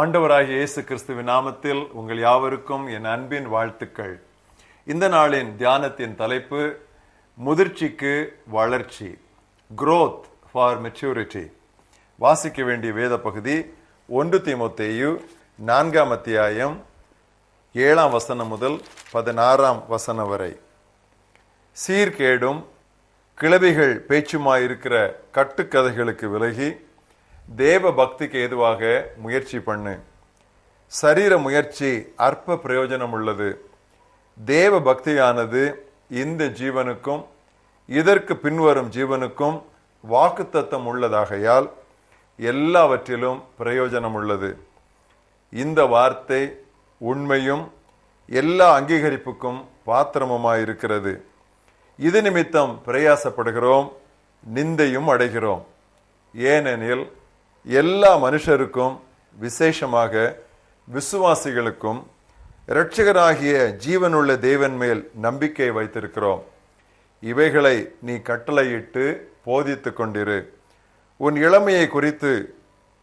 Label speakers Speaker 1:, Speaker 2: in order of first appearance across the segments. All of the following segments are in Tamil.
Speaker 1: ஆண்டவராகிய இயேசு கிறிஸ்துவின் நாமத்தில் உங்கள் யாவருக்கும் என் அன்பின் வாழ்த்துக்கள். இந்த நாளின் தியானத்தின் தலைப்பு முதிர்ச்சிக்கு வளர்ச்சி குரோத் ஃபார் மெச்சூரிட்டி வாசிக்க வேண்டிய வேத பகுதி ஒன்று திமுத்தேயு நான்காம் அத்தியாயம் ஏழாம் வசனம் முதல் பதினாறாம் வசனம் வரை. சீர்கேடும் கிளவிகள் பேச்சுமாயிருக்கிற கட்டுக்கதைகளுக்கு விலகி தேவ பக்திக்கு ஏதுவாக முயற்சி பண்ணு. சரீர முயற்சி அற்ப பிரயோஜனம் உள்ளது. தேவ பக்தியானது இந்த ஜீவனுக்கும் இதற்கு பின்வரும் ஜீவனுக்கும் வாக்குத்தத்தம் உள்ளதாகையால் எல்லாவற்றிலும் பிரயோஜனம் உள்ளது. இந்த வார்த்தை உண்மையும் எல்லா அங்கீகரிப்புக்கும் பாத்திரமுமாயிருக்கிறது. இது நிமித்தம் பிரயாசப்படுகிறோம் நிந்தையும் அடைகிறோம். ஏனெனில் எல்லா மனுஷருக்கும் விசேஷமாக விசுவாசிகளுக்கும் இரட்சகராகிய ஜீவனுள்ள தேவன் மேல் நம்பிக்கை வைத்திருக்கிறோம். இவைகளை நீ கட்டளையிட்டு போதித்து கொண்டிரு. உன் இளமையை குறித்து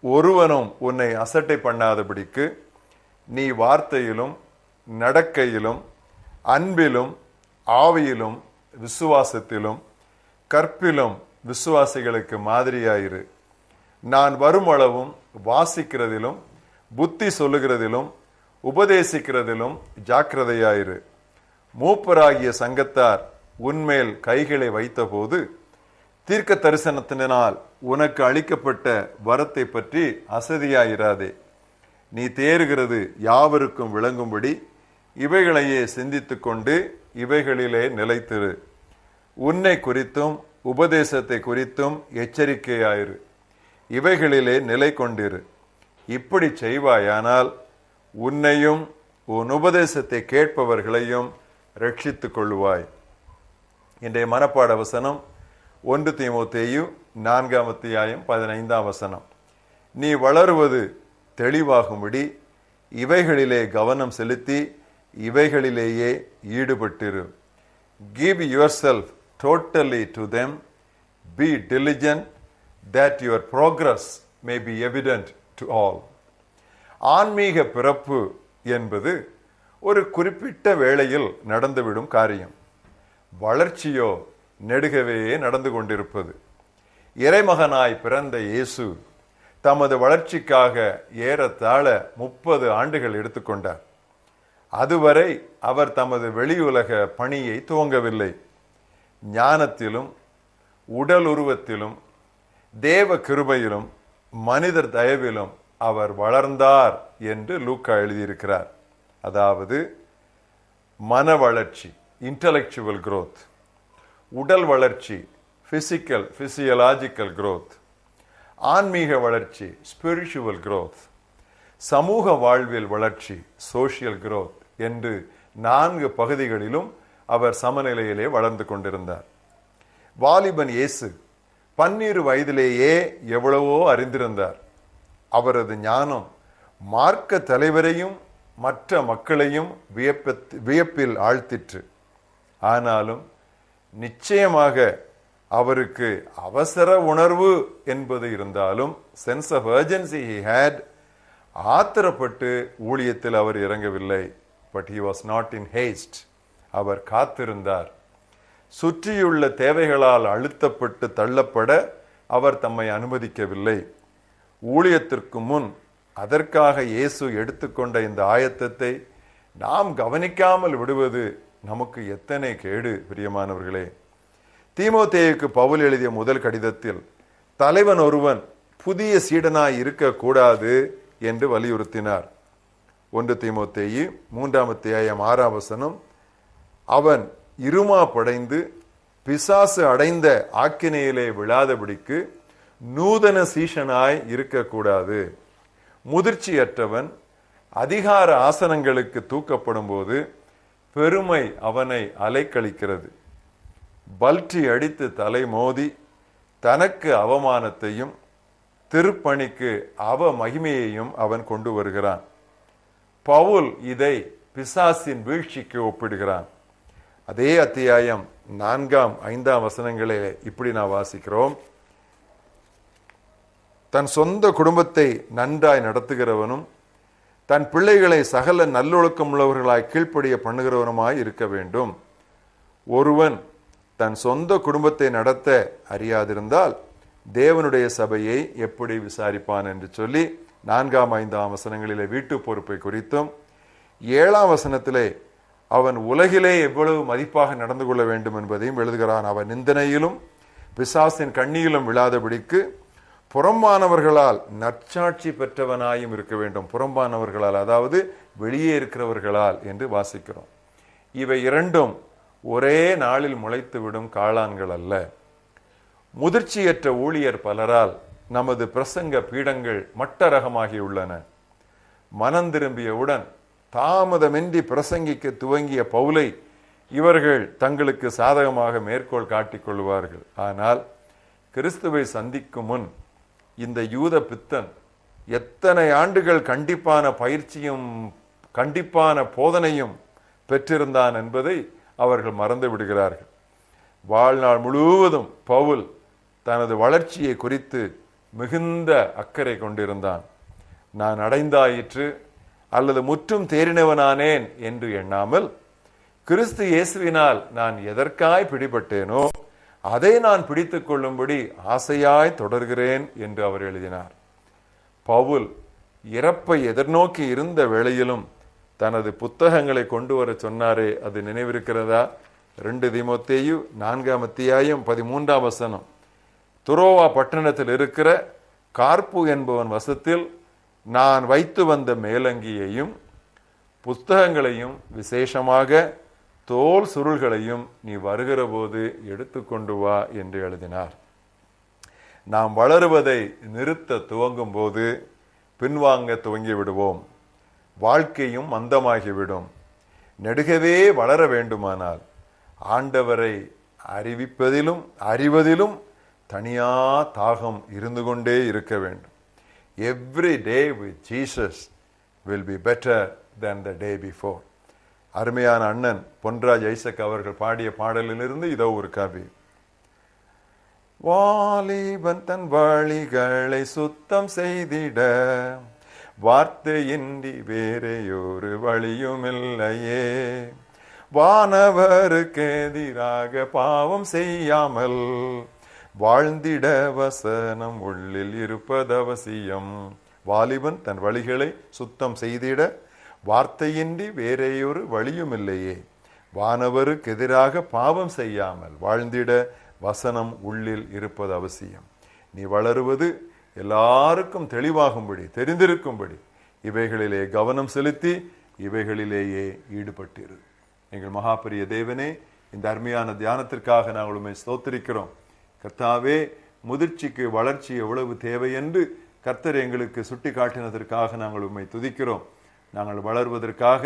Speaker 1: ஒருவனும் உன்னை அசட்டை பண்ணாதபடிக்கு நீ வார்த்தையிலும் நடக்கையிலும் அன்பிலும் ஆவியிலும் விசுவாசத்திலும் கற்பிலும் விசுவாசிகளுக்கு மாதிரியாயிரு. நான் வருமளவும் வாசிக்கிறதிலும் புத்தி சொல்லுகிறதிலும் உபதேசிக்கிறதிலும் ஜாக்கிரதையாயிரு. மூப்பராகிய சங்கத்தார் உன்மேல் கைகளை வைத்தபோது தீர்க்க தரிசனத்தினால் உனக்கு அளிக்கப்பட்ட வரத்தை பற்றி அசதியாயிராதே. நீ தேறுகிறது யாவருக்கும் விளங்கும்படி இவைகளையே சிந்தித்து கொண்டு இவைகளிலே நிலைத்திரு. உன்னை குறித்தும் உபதேசத்தை குறித்தும் எச்சரிக்கையாயிரு. இவைகளிலே நிலை கொண்டிரு. இப்படி செய்வாயானால் உன்னையும் உன் உபதேசத்தை கேட்பவர்களையும் ரட்சித்து கொள்ளுவாய் இன்றைய மனப்பாட வசனம் ஒன்று தீமோத்தேயு நான்காம் அத்தியாயம் பதினைந்தாம் வசனம். நீ வளருவது தெளிவாகும்படி இவைகளிலே கவனம் செலுத்தி இவைகளிலேயே ஈடுபட்டிரு. Give yourself totally to them be diligent that your progress may be evident to all. ஆன்மீக பிறப்பு என்பது ஒரு குறிப்பிட்ட வேளையில் நடந்துவிடும் காரியம். வளர்ச்சியோ நெடுகவே நடந்து கொண்டிருப்பது. இறைமகனாய் பிறந்த இயேசு தமது வளர்ச்சிக்காக ஏறத்தாழ முப்பது ஆண்டுகள் எடுத்துக்கொண்டார். அதுவரை அவர் தமது வெளியுலக பணியை துவங்கவில்லை. ஞானத்திலும் உடல் உருவத்திலும் தேவ கிருபையிலும் மனிதர் தயவிலும் அவர் வளர்ந்தார் என்று லூக்கா எழுதியிருக்கிறார். அதாவது மன வளர்ச்சி இன்டலெக்சுவல் குரோத் உடல் வளர்ச்சி ஃபிசிக்கல் ஃபிசியலாஜிக்கல் குரோத் ஆன்மீக வளர்ச்சி ஸ்பிரிச்சுவல் குரோத் சமூக வாழ்வில் வளர்ச்சி சோஷியல் குரோத் என்று நான்கு பகுதிகளிலும் அவர் சமநிலையிலே வளர்ந்து கொண்டிருந்தார். வாலிபன் இயேசு பன்னிரு வயதிலேயே எவ்வளவோ அறிந்திருந்தார். அவரது ஞானம் மார்க்க தலைவரையும் மற்ற மக்களையும் வியப்பத் வியப்பில் ஆழ்த்திற்று. ஆனாலும் நிச்சயமாக அவருக்கு அவசர உணர்வு என்பது இருந்தாலும் sense of urgency he had ஆத்திரப்பட்டு ஊழியத்தில் அவர் இறங்கவில்லை. But he was not in haste அவர் காத்திருந்தார். சுற்றியுள்ள தேவைகளால் அழுத்தப்பட்டு தள்ளப்பட அவர் தம்மை அனுமதிக்கவில்லை. ஊழியத்திற்கு முன் அதற்காக இயேசு எடுத்துக்கொண்ட இந்த ஆயத்தத்தை நாம் கவனிக்காமல் விடுவது நமக்கு எத்தனை கேடு பிரியமானவர்களே. தீமோத்தேயுக்கு பவுல் எழுதிய முதல் கடிதத்தில் தலைவன் ஒருவன் புதிய சீடனாய் இருக்கக்கூடாது என்று வலியுறுத்தினார். ஒன்று தீமோத்தேயு மூன்றாம் அத்தியாயம் ஆறாம் வசனம் அவன் இருமா படைந்து பிசாசு அடைந்த ஆக்கினையிலே விழாதபடிக்கு நூதன சீஷனாய் இருக்கக்கூடாது. முதிர்ச்சியற்றவன் அதிகார ஆசனங்களுக்கு தூக்கப்படும் போது பெருமை அவனை அலைக்கழிக்கிறது. பல்டி அடித்து தலை மோதி தனக்கு அவமானத்தையும் திருப்பணிக்கு அவ மகிமையையும் அவன் கொண்டு வருகிறான். பவுல் இதை பிசாசின் வீழ்ச்சிக்கு ஒப்பிடுகிறான். அதே அத்தியாயம் நான்காம் ஐந்தாம் வசனங்களிலே இப்படி நான் வாசிக்கிறோம். தன் சொந்த குடும்பத்தை நன்றாய் நடத்துகிறவனும் தன் பிள்ளைகளை சகல நல்லொழுக்கம் உள்ளவர்களாய் கீழ்ப்படிய பண்ணுகிறவனுமாய் இருக்க வேண்டும். ஒருவன் தன் சொந்த குடும்பத்தை நடத்த அறியாதிருந்தால் தேவனுடைய சபையை எப்படி விசாரிப்பான் என்று சொல்லி நான்காம் ஐந்தாம் வசனங்களிலே வீட்டு பொறுப்பை குறித்தும் ஏழாம் வசனத்திலே அவன் உலகிலே எவ்வளவு மதிப்பாக நடந்து கொள்ள வேண்டும் என்பதையும் எழுதுகிறான். அவன் நிந்தனையிலும் பிசாசின் கண்ணியிலும் விழாதபடிக்கு புறம்பானவர்களால் நற்சாட்சி பெற்றவனாயும் இருக்க வேண்டும். புறம்பானவர்களால் அதாவது வெளியே இருக்கிறவர்களால் என்று வாசிக்கிறோம். இவை இரண்டும் ஒரே நாளில் முளைத்துவிடும் காளான்கள் அல்ல. முதிர்ச்சியற்ற ஊழியர் பலரால் நமது பிரசங்க பீடங்கள் மட்டரகமாகியுள்ளன. மனம் திரும்பியவுடன் தாமதமின்றி பிரசங்கிக்க துவங்கிய பவுலை இவர்கள் தங்களுக்கு சாதகமாக மேற்கோள் காட்டிக் கொள்வார்கள். ஆனால் கிறிஸ்துவை சந்திக்கும் முன் இந்த யூத பித்தன் எத்தனை ஆண்டுகள் கண்டிப்பான பயிற்சியும் கண்டிப்பான போதனையும் பெற்றிருந்தான் என்பதை அவர்கள் மறந்து விடுகிறார்கள். வாழ்நாள் முழுவதும் பவுல் தனது வளர்ச்சியை குறித்து மிகுந்த அக்கறை கொண்டிருந்தான். நான் அடைந்தாயிற்று அல்லது முற்றும் தேறினவனானேன் என்று எண்ணாமல் கிறிஸ்து இயேசுவினால் நான் எதற்காய் பிடிபட்டேனோ அதை நான் பிடித்துக் கொள்ளும்படி ஆசையாய் தொடர்கிறேன் என்று அவர் எழுதினார். பவுல் இறப்பை எதிர்நோக்கி இருந்த வேளையிலும் தனது புத்தகங்களை கொண்டு வர சொன்னாரே அது நினைவிருக்கிறதா? ரெண்டு திமுத்தேயு நான்காம் அத்தியாயம் பதிமூன்றாம் வசனம். துரோவா பட்டணத்தில் இருக்கிற கார்பு என்பவன் வசத்தில் நான் வைத்து வந்த மேலங்கியையும் புஸ்தகங்களையும் விசேஷமாக தோல் சுருள்களையும் நீ வருகிற போது எடுத்துக்கொண்டு வா என்று எழுதினார். நாம் வளருவதை நிறுத்த துவங்கும் போது பின்வாங்க துவங்கி விடுவோம். வாழ்க்கையும் மந்தமாகிவிடும். நெடுகவே வளர வேண்டுமானால் ஆண்டவரை அறிவிப்பதிலும் அறிவதிலும் தனியா தாகம் இருந்து கொண்டே இருக்க வேண்டும். Every day with Jesus will be better than the day before அருமையான அண்ணன் பொன்ராஜ் ஐசக் அவர்கள் பாடிய பாடலிலிருந்து இதோ ஒரு கவி. வாலிபன் தன் வழிகளை சுத்தம் செய்திட வார்த்தையின்றி வேறையொரு வழியுமில்லையே வானவருக்கு எதிராக பாவம் செய்யாமல் வாழ்ந்திட வசனம் உள்ளில் இருப்பது அவசியம். வாலிபன் தன் வழிகளை சுத்தம் செய்திட வார்த்தையின்றி வேறையொரு வழியும் இல்லையே வானவருக்கு எதிராக பாவம் செய்யாமல் வாழ்ந்திட வசனம் உள்ளில் இருப்பது அவசியம். நீ வளருவது எல்லாருக்கும் தெளிவாகும்படி தெரிந்திருக்கும்படி இவைகளிலே கவனம் செலுத்தி இவைகளிலேயே ஈடுபட்டிரு. எங்கள் மகாபரிய தேவனே இந்த அருமையான தியானத்திற்காக நாங்கள் உண்மை ஸ்தோத்திரிக்கிறோம். கர்த்தாவே முதிர்ச்சிக்கு வளர்ச்சி எவ்வளவு தேவை என்று கர்த்தர் எங்களுக்கு சுட்டி காட்டினதற்காக நாங்கள் உண்மை துதிக்கிறோம். நாங்கள் வளர்வதற்காக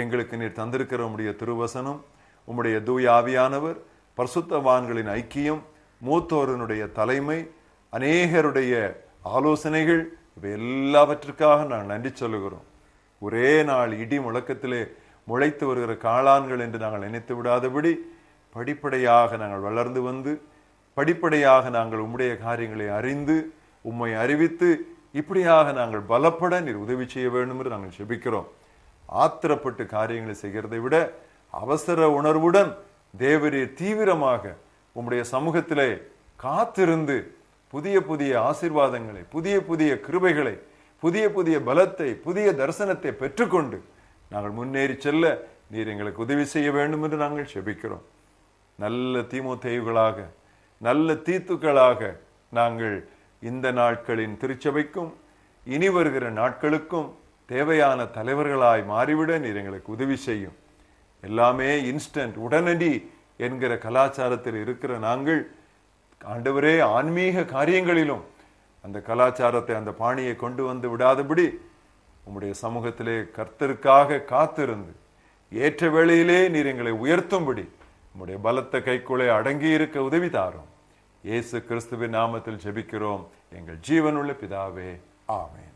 Speaker 1: எங்களுக்கு நீர் தந்திருக்கிற உடைய திருவசனம் உம்முடைய தூய ஆவியானவர் பரிசுத்தவான்களின் ஐக்கியம் மூத்தோரனுடைய தலைமை அநேகருடைய ஆலோசனைகள் இவை எல்லாவற்றிற்காக நாங்கள் நன்றி சொல்லுகிறோம். ஒரே நாள் இடி முழக்கத்திலே முளைத்து வருகிற காளான்கள் என்று நாங்கள் நினைத்து விடாதபடி படிப்படியாக நாங்கள் வளர்ந்து வந்து படிப்படியாக நாங்கள் உம்முடைய காரியங்களை அறிந்து உம்மை அறிவித்து இப்படியாக நாங்கள் பலப்பட நீர் உதவி செய்ய வேண்டும் என்று நாங்கள் செபிக்கிறோம். ஆத்திரப்பட்டு காரியங்களை செய்கிறதை விட அவசர உணர்வுடன் தேவரீர் தீவிரமாக உம்முடைய சமூகத்திலே காத்திருந்து புதிய புதிய ஆசீர்வாதங்களை புதிய புதிய கிருபைகளை புதிய புதிய பலத்தை புதிய தரிசனத்தை பெற்றுக்கொண்டு நாங்கள் முன்னேறி செல்ல நீர் எங்களுக்கு உதவி செய்ய வேண்டும் என்று நாங்கள் செபிக்கிறோம். நல்ல தீமோத்தேயுகளாக நல்ல தீத்துக்களாக நாங்கள் இந்த நாட்களின் திருச்சபைக்கும் இனி வருகிற நாட்களுக்கும் தேவையான தலைவர்களாய் மாறிவிட நீர் எங்களுக்கு உதவி செய்யும். எல்லாமே இன்ஸ்டன்ட் உடனடி என்கிற கலாச்சாரத்தில் இருக்கிற நாங்கள் ஆண்டவரே ஆன்மீக காரியங்களிலும் அந்த கலாச்சாரத்தை அந்த பாணியை கொண்டு வந்து விடாதபடி உம்முடைய சமூகத்திலே கர்த்தருக்காக காத்திருந்து ஏற்ற வேளையிலே நீர் எங்களை உயர்த்தும்படி உம்முடைய பலத்த கைக்குள்ளே அடங்கி இருக்க உதவி தாரும். இயேசு கிறிஸ்துவின் நாமத்தில் ஜெபிக்கிறோம். எங்கள் ஜீவனுள்ள பிதாவே ஆமேன்.